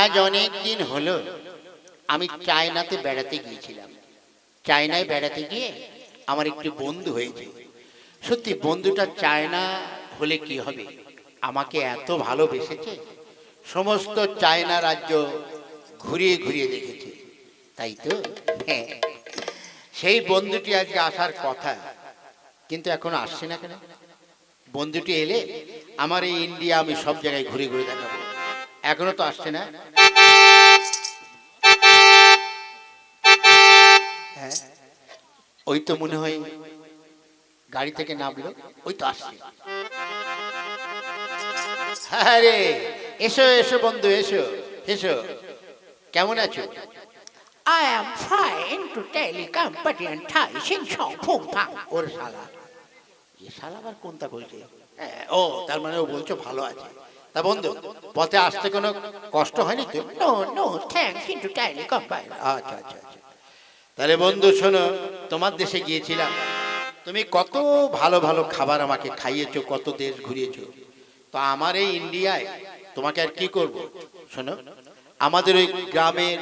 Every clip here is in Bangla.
আজ অনেক দিন হলো, আমি চায়নাতে বেড়াতে গিয়েছিলাম। চায়নায় বেড়াতে গিয়ে আমার একটি বন্ধু হয়েছে। সত্যি, বন্ধুটা চায়না হলে কি হবে? আমাকে এত ভালোবেসেছে। সমস্ত চায়না রাজ্য ঘুরিয়ে ঘুরিয়ে দেখেছে। তাই তো? হ্যাঁ। সেই বন্ধুটি আজকে আসার কথা, কিন্তু এখন আসছে না কেন? বন্ধুটি এলে আমার এই ইন্ডিয়া আমি সব জায়গায় ঘুরে ঘুরে দেখাবো। এখনও তো আসছে না। হ্যাঁ ওই তো মনে হয় গাড়ি থেকে নামলো ওই তো আসছে। হ্যাঁ রে এসো এসো বন্ধু এসো এসো। কেমন আছো? I am trying to telecomparty and Thai Sing Pang. ওর শালা। এ শালা আবার কোনটা বলছে? হ্যাঁ, ও তার মানে ও বলছো ভালো আছে। তা বন্ধু পথে আসতে কোনো কষ্ট হয়নি তো? No, no, thanks into telecomparty. আচ্ছা আচ্ছা আচ্ছা। তাহলে বন্ধু শোনো তোমার দেশে গিয়েছিলাম। তুমি কত ভালো ভালো খাবার আমাকে খাইয়েছো কত দেশ ঘুরিয়েছো। তো আমার এই ইন্ডিয়ায় তোমাকে আর কি করব? শোনো আমাদের ওই গ্রামের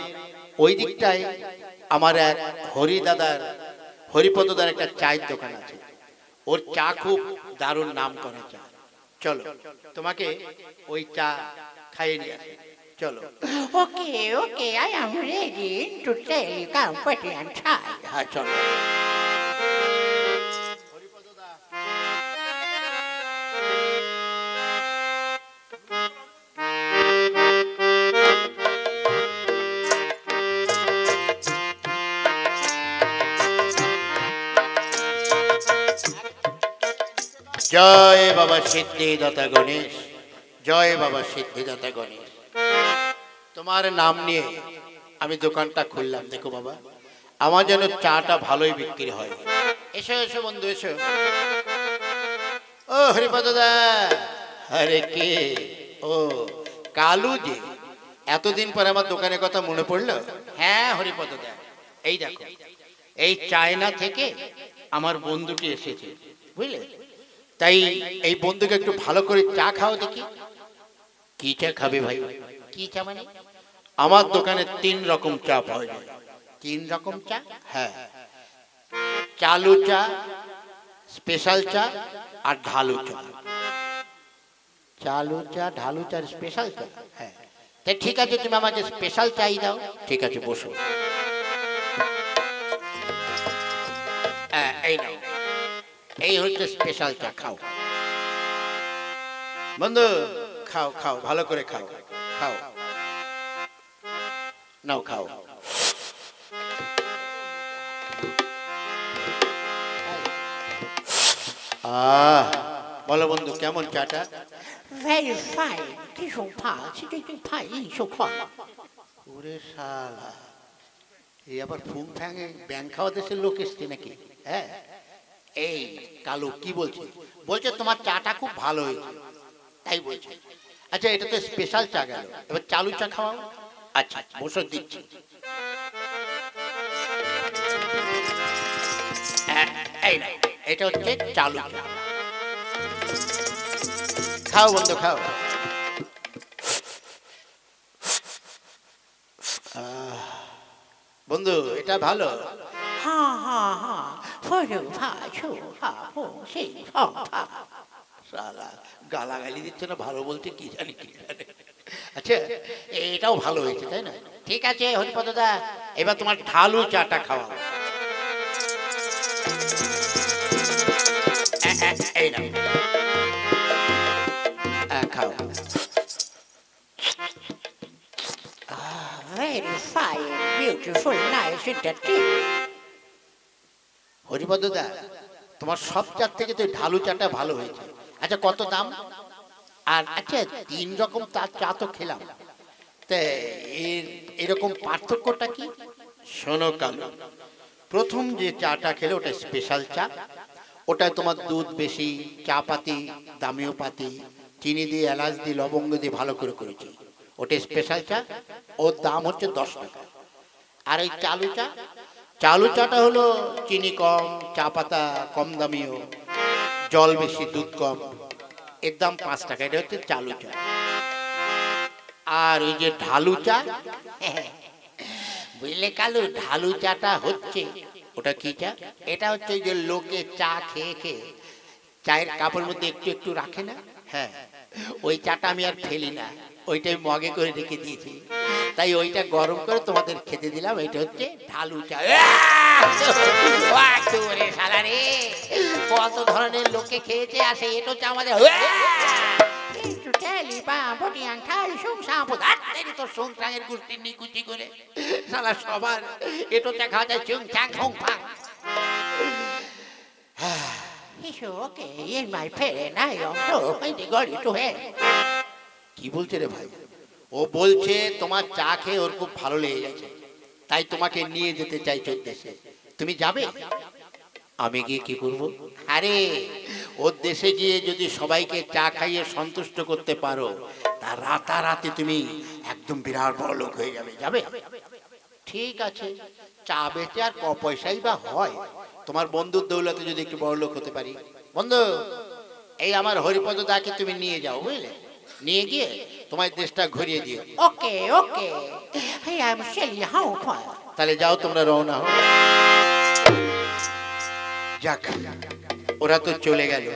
ওই দিকটায় আমার এক হরি দাদার হরিপদ দাদার একটা চায়ের দোকান আছে। ওর চা খুব দারুণ নাম করা চা। চলো তোমাকে ওই চা খাইয়ে নিয়ে আসি চলো Okay, okay, I am ready to telecomparty and Thai. হ্যাঁ চলো বাবা সিদ্ধিদাতা গণেশ। জয় বাবা সিদ্ধিদাতা গণেশ। তোমার নাম নিয়ে আমি দোকানটা খুললাম, দেখো বাবা। আমার যেন চাটা ভালোই বিক্রি হয়। এসো এসো বন্ধু, এসো। ও হরিপদ আরে কে? ও, কালু যে। এতদিন পরে আমার দোকানের কথা মনে পড়ল? হ্যাঁ হরিপদ এই দেখো, এই চায়না থেকে আমার বন্ধুটি এসেছে, বুঝলে? তাই এই বন্ধুকে একটু ভালো করে চা খাও দেখি। কি চা খাবে ভাই? কি চা মানে? আমার দোকানে তিন রকম চা পাওয়া যায়। তিন রকম চা? হ্যাঁ। চালু চা, স্পেশাল চা আর ঢালু চা। চালু চা, ঢালু চা স্পেশাল চা? হ্যাঁ। তাই ঠিক আছে, তুমি আমাকে স্পেশাল চাই দাও। ঠিক আছে, বসো। এই হচ্ছে স্পেশাল চা খাও। বন্ধু খাও খাও ভালো করে খাও। খাও। নাও খাও। আহ বলো বন্ধু কেমন চাটা? ভেরি ফাইন ভীষণ ফাস্ট ভীষণ ফাইন ভীষণ ফাস্ট ওরে শালা এই আবার ফুম ফ্যাঙে ব্যাং খাওয়া দেশের লোক এসছে নাকি? হ্যাঁ? এই কালু, কি বলছে বলছে, তোমার চাটা খুব ভালো হয়েছে। তাই বলছে। আচ্ছা এটা তো স্পেশাল চা গেল। এবার চালু চা খাওয়াও আচ্ছা বসে দিচ্ছি। হ্যাঁ, এই না, এটা হচ্ছে চালু চা। খাও বন্ধু খাও। বন্ধু, এটা ভালো। হ্যাঁ হ্যাঁ হ্যাঁ। 不如怕出怕不是怕怕。 শালা গালাগালি দিচ্ছে না ভালো বলতে কি জানি কি জানি আচ্ছা এটাও ভালো হয়েছে তাই না ঠিক আছে হরিপদ দা এবার তোমার ঢালু চাটা খাওয়া এই না খাও Very fine, beautiful, nice, and The Haripada দা, তোমার সব চার থেকে তো ঢালু চাটা ভালো হয়েছে। আচ্ছা কত দাম? আর আচ্ছা তিন রকম তার চা তো খেলাম। এরকম পার্থক্যটা কি? শোনো কালো, প্রথম যে চাটা খেলে ওটা স্পেশাল চা। ওটায় তোমার দুধ বেশি চা পাতি দামিও পাতি, চিনি দিয়ে, এলাচ দিয়ে, লবঙ্গ দিয়ে ভালো করে করেছি। ওটা স্পেশাল চা, ওর দাম হচ্ছে দশ টাকা। আর ওই চালু চা চালু চাটা হলো চিনি কম, চা পাতা কম দামিও, জল বেশি, দুধ কম। এর দাম পাঁচ টাকা, এটা হচ্ছে চালু চা। আর ওই যে ঢালু চা, বুঝলে কালু, ঢালু চাটা হচ্ছে, ওটা কি চা? এটা হচ্ছে ওই যে লোকে চা খেয়ে খেয়ে চায়ের কাপড়ের মধ্যে একটু একটু রাখে না? হ্যাঁ। ওই চাটা আমি আর ফেলি না। ওইটাই মগে করে রেখে দিয়েছি। তাই ওইটা গরম করে তোমাদের খেতে দিলাম। এটা হচ্ছে ঢালু চা। শালা কত ধরনের লোকে খেয়েছে আসে এটা হচ্ছে আমাদের সবার এটা খাওয়া যায় চুং চাং ফাং। It's okay, in my parent, I am too. I got it to hell. কি বলছে রে ভাই? ও বলছে তোমার চা খেয়ে ওর খুব ভালো লেগে গেছে। তাই তোমাকে নিয়ে যেতে চাইছে দেশে। তুমি যাবে? আমি গিয়ে কি করব? আরে ওর দেশে গিয়ে যদি সবাইকে চা খাইয়ে সন্তুষ্ট করতে পারো তা রাতারাতি তুমি একদম বিরাট বড় লোক হয়ে যাবে। যাবে? ঠিক আছে। চা বেচে আর ক পয়সাই বা হয়? তোমার বন্ধুর দৌলতে যদি একটু বড় লোক হতে পারি। বন্ধু এই আমার হরিপদ দাকে তুমি নিয়ে যাও বুঝলে? নিয়ে গিয়ে তোমার দেশটা ঘুরিয়ে দিও। Shelly Hongkwa. তাহলে যাও তোমরা রওনা হও। যাক ওরা তো চলে গেল।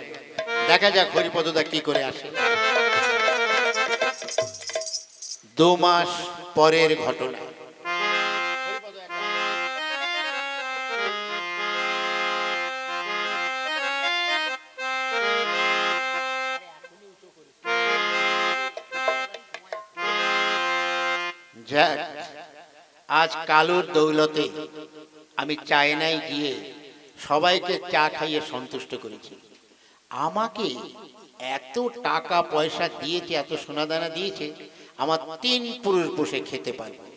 দেখা যাক হরিপদদা কি করে আসে। দু মাস পরের ঘটনা। যাক, আজ কালুর দৌলতে আমি চায়নায় গিয়ে সবাইকে চা খাইয়ে সন্তুষ্ট করেছি। আমাকে এত টাকা পয়সা দিয়েছে, এত সোনাদানা দিয়েছে, আমার তিন পুরুষ বসে খেতে পারবে।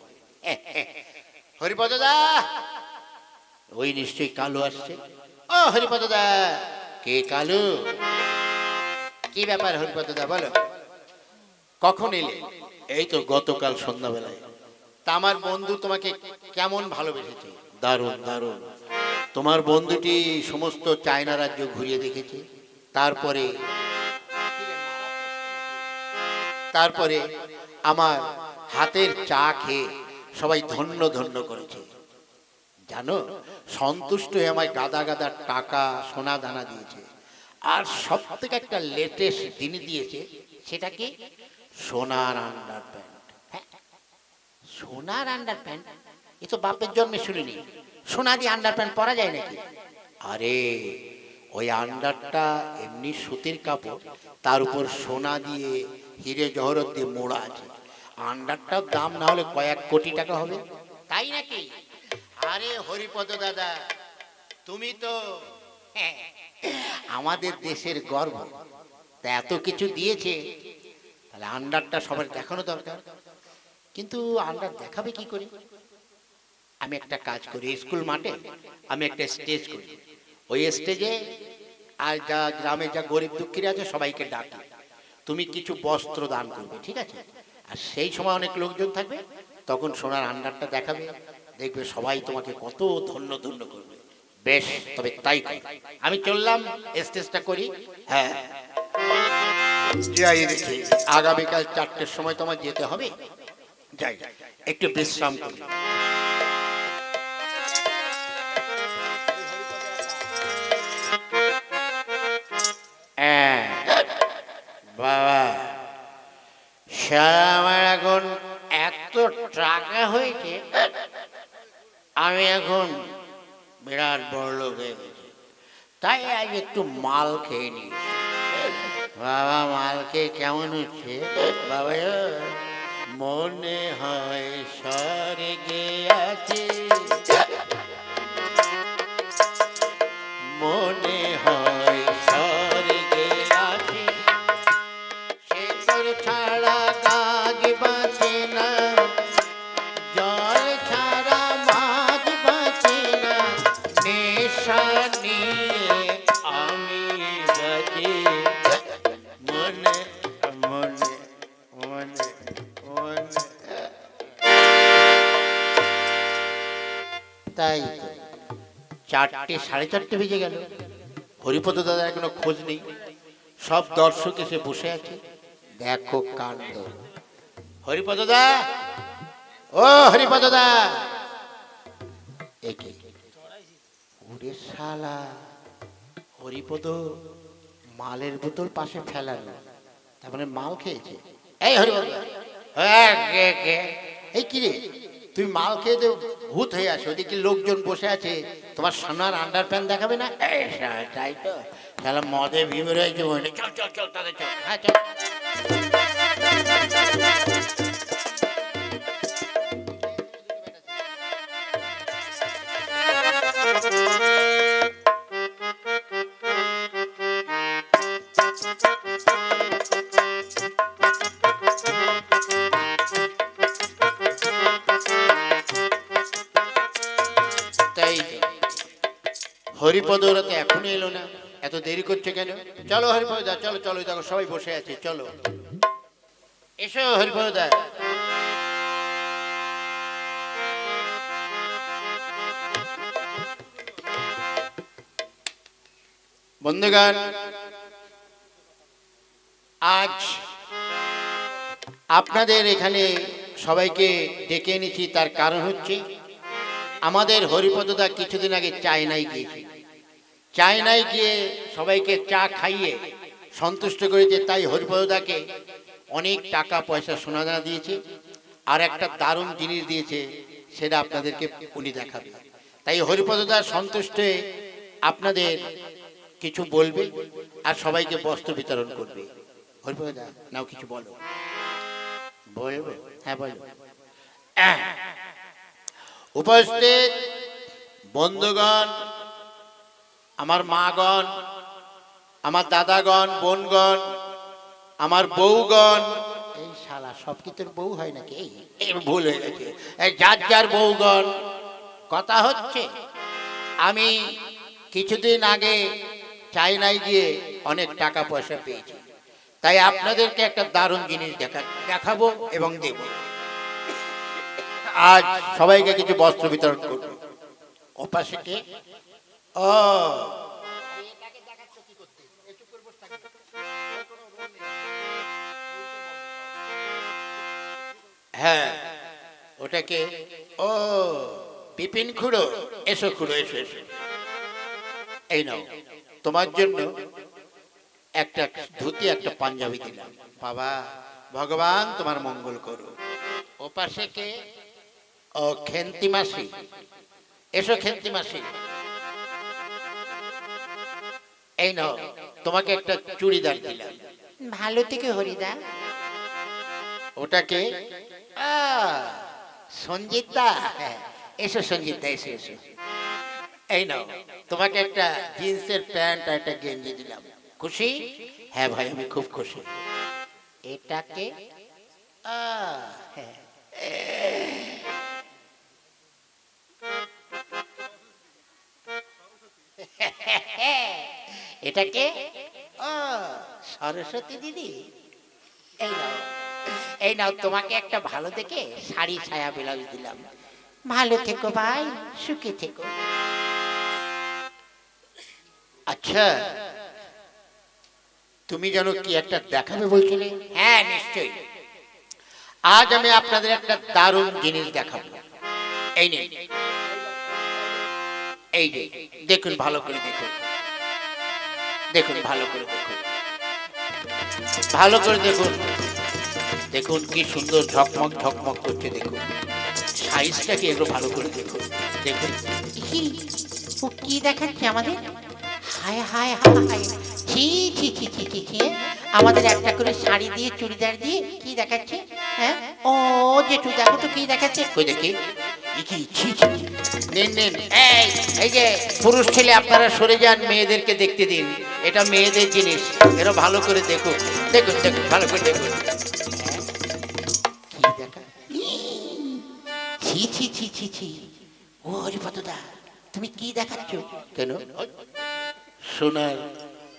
হরিপদ দা ওই নিশ্চয়ই কালু আসছে। ও হরিপদ দা কে কালু? কি ব্যাপার হরিপদ দা বলো। কখন এলে? এই তো গতকাল সন্ধ্যাবেলায়। তা আমার বন্ধু তোমাকে কেমন ভালোবেসেছে? দারুণ দারুণ। তোমার বন্ধুটি সমস্ত চায়না রাজ্য ঘুরিয়ে দেখেছে। তারপরে তারপরে আমার হাতের চা খেয়ে সবাই ধন্য ধন্য করেছে। জানো সন্তুষ্ট হয়ে আমায় গাদা গাদা টাকা সোনা দানা দিয়েছে। আর সব থেকে একটা লেটেস্ট জিনিস দিয়েছে সেটা কি? সোনার আন্ডার প্যান্ট। সোনার আন্ডার প্যান্ট? এ তো বাপের জন্মে শুনিনি। সোনা দিয়ে আন্ডার প্যান্ট পরা যায় নাকি? আরে ওই আন্ডারটা এমনি সুতির কাপড় তার উপর সোনা দিয়ে হিরে জহরত দিয়ে মোড়া আছে। আন্ডারটার দাম না হলে কয়েক কোটি টাকা হবে। তাই নাকি? আরে হরিপদ দাদা তুমি তো হ্যাঁ, আমাদের দেশের গর্ব। তা এত কিছু দিয়েছে তাহলে আন্ডারটা সবার দেখানো দরকার। কিন্তু আন্ডার দেখাবে কি করে? আমি একটা কাজ করি স্কুল মাঠে আমি একটা স্টেজ করি। ওই স্টেজে আর যা গ্রামে যা গরিব দুঃখীরা আছে, সবাইকে ডাকি। তুমি কিছু বস্ত্র দান করবে, ঠিক আছে? আর সেই সময় অনেক লোকজন থাকবে, তখন সোনার আন্ডারটা দেখাবে। দেখবে সবাই তোমাকে কত ধন্য ধন্য করবে। বেশ, তবে তাই। আমি চললাম স্টেজটা করি। হ্যাঁ যাই আগামীকাল চারটের সময় তোমার যেতে হবে। যাই একটু বিশ্রাম করি। হ্যাঁ, বাবা আমার এখন এত টাকা হয়েছে আমি এখন বিরাট বড় লোক হয়ে গেছি। তাই আজ একটু মাল খেয়ে নিই বাবা মালকে কেমন হচ্ছে বাবা মনে হয় স্বর্গে আছে। চারটে, সাড়ে চারটে বেজে গেল। হরিপদ দাদা এখনও খোঁজ নেই। সব দর্শক এসে বসে আছে। দেখো কাণ্ড। হরিপদ দা! ও হরিপদ দা! একে ওরে শালা! হরিপদ, মালের বোতল পাশে ফেলানো তার মানে মাল খেয়েছে। এই হরিপদ হ্যাঁ? এই কি রে? তুই মাল খেয়ে তো ভূত হয়ে আছো। ওদিকে লোকজন বসে আছে। তোমার সোনার আন্ডার প্যান্ট দেখাবে না? তাই তো। তাহলে মদে ভিমে রয়েছে। চল চল চল চল। হ্যাঁ চল। হরিপদ ওরা তো এখনও এলো না। এত দেরি করছে কেন? চলো হরিপদ দা, চলো চলো দেখো সবাই বসে আছে, চলো। এসো হরিপদ দা। বন্ধুগণ, আজ আপনাদের এখানে সবাইকে ডেকে এনেছি, তার কারণ হচ্ছে আমাদের হরিপদদা কিছুদিন আগে চায়নায় গিয়েছে চায়নায় গিয়ে সবাইকে চা খাইয়ে সন্তুষ্ট করেছে তাই হরিপদদাকে অনেক টাকা পয়সা সোনা দানা দিয়েছে। আর একটা দারুণ জিনিস দিয়েছে, সেটা আপনাদেরকে উনি দেখাবে। তাই হরিপদদা সন্তুষ্ট আপনাদের কিছু বলবে আর সবাইকে বস্ত্র বিতরণ করবে। হরিপদদা নাও কিছু বলো। বলবে? হ্যাঁ বলো। উপস্থিত বন্ধুগণ আমার মাগণ, আমার দাদাগণ, বোনগণ, আমার বউগণ। এই শালা, সব তোর বউ হয় নাকি? ভুল হয়ে গেছে। এই যার যার বউগণ। কথা হচ্ছে, আমি কিছুদিন আগে চাইনায় গিয়ে অনেক টাকা পয়সা পেয়েছি। তাই আপনাদেরকে একটা দারুণ জিনিস দেখা, দেখাবো এবং দেবো। আজ সবাইকে কিছু বস্ত্র বিতরণ করব। ওপাশে হ্যাঁ ওটাকে, ও বিপিন খুড়ো, এসো খুড়ো, এসো এসো। এই নাও, তোমার জন্য একটা ধুতি, একটা পাঞ্জাবি দিলাম। বাবা, ভগবান তোমার মঙ্গল করো ও পাশে কে? ও খেন্তি মাসি। এসো খেন্তি মাসি। এই নাও তোমাকে একটা চুড়িদার দিলাম। ভালো থেকে হরিদা। ওটাকে সঞ্জিত এসো সঞ্জিতা এসো এসো। এই নাও তোমাকে একটা জিন্সের প্যান্ট আর একটা গেঞ্জি দিলাম। খুশি? হ্যাঁ ভাই আমি খুব খুশি। এটাকে হ্যাঁ। এটাকে সরস্বতী দিদি। এই নাও এই নাও তোমাকে একটা ভালো দেখে শাড়ি ছায়া ব্লাউজ দিলাম। ভালো থেকো ভাই সুখে থেকো। আচ্ছা তুমি যেন কি একটা দেখাবে বলছিলে? হ্যাঁ নিশ্চয়ই। আজ আমি আপনাদের একটা দারুণ জিনিস দেখাবো। এই নিন। এই যে দেখুন ভালো করে দেখুন। দেখুন ভালো করে দেখুন। ভালো করে দেখুন। দেখুন কি সুন্দর ঝকমক ঝকমক করছে দেখুন। সাইজটা কি একটু ভালো করে দেখুন। দেখুন। কি দেখাচ্ছে আমাদের? হায় হায় হায় হায়। ছি ছি ছি ছি ছি ছি। আমাদের একটা করে শাড়ি দিয়ে চুড়িদার দিয়ে কি দেখাচ্ছে? হ্যাঁ? ও জেঠু দেখো তো কি দেখাচ্ছে। কই দেখি। কি ছি ছি। নিন নিন এই এই যে পুরুষ ছেলে আপনারা সরে যান, মেয়েদেরকে দেখতে দিন। এটা মেয়েদের জিনিস। এরা ভালো করে দেখুন দেখুন দেখুন, ভালো করে দেখুন। ছি ছি ছি ছি ছি। ও হরিপদদা, তুমি কি দেখাচ্ছ? কেন? সোনার।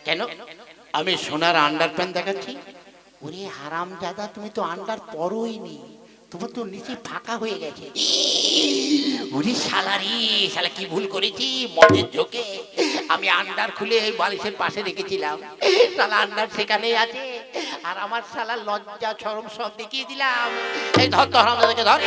কেন? আমি সোনার আন্ডার প্যান্ট দেখাচ্ছি। ওরে হারাম দাদা তুমি তো আন্ডার পরোই নি। তোমার তো নিচে ফাঁকা হয়ে গেছে। ওরে শালারি শালা কি ভুল করেছি? মদের ঝোঁকে। আমি আন্ডার খুলে ওই বালিশের পাশে রেখেছিলাম। শালা আন্ডার সেখানেই আছে। আর আমার শালা লজ্জা চরম সব দেখিয়ে দিলাম। এই ধর ধর আমাদেরকে ধর।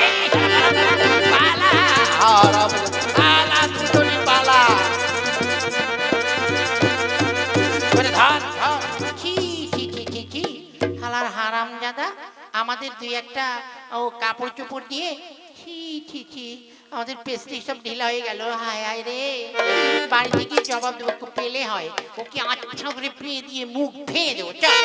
হারাম জাদা আমাদের দুই একটা, ও কাপড় চোপড় দিয়ে ছি ছি ছি, আমাদের পেস্ট্রি সব ঢিলা হয়ে গেল। হায় হায় রে। বাড়িতে গিয়ে জবাব দেবো পেলে হয়। ওকে আচ্ছা করে পেয়ে দিয়ে মুখ ফেয়ে দেবো, চল।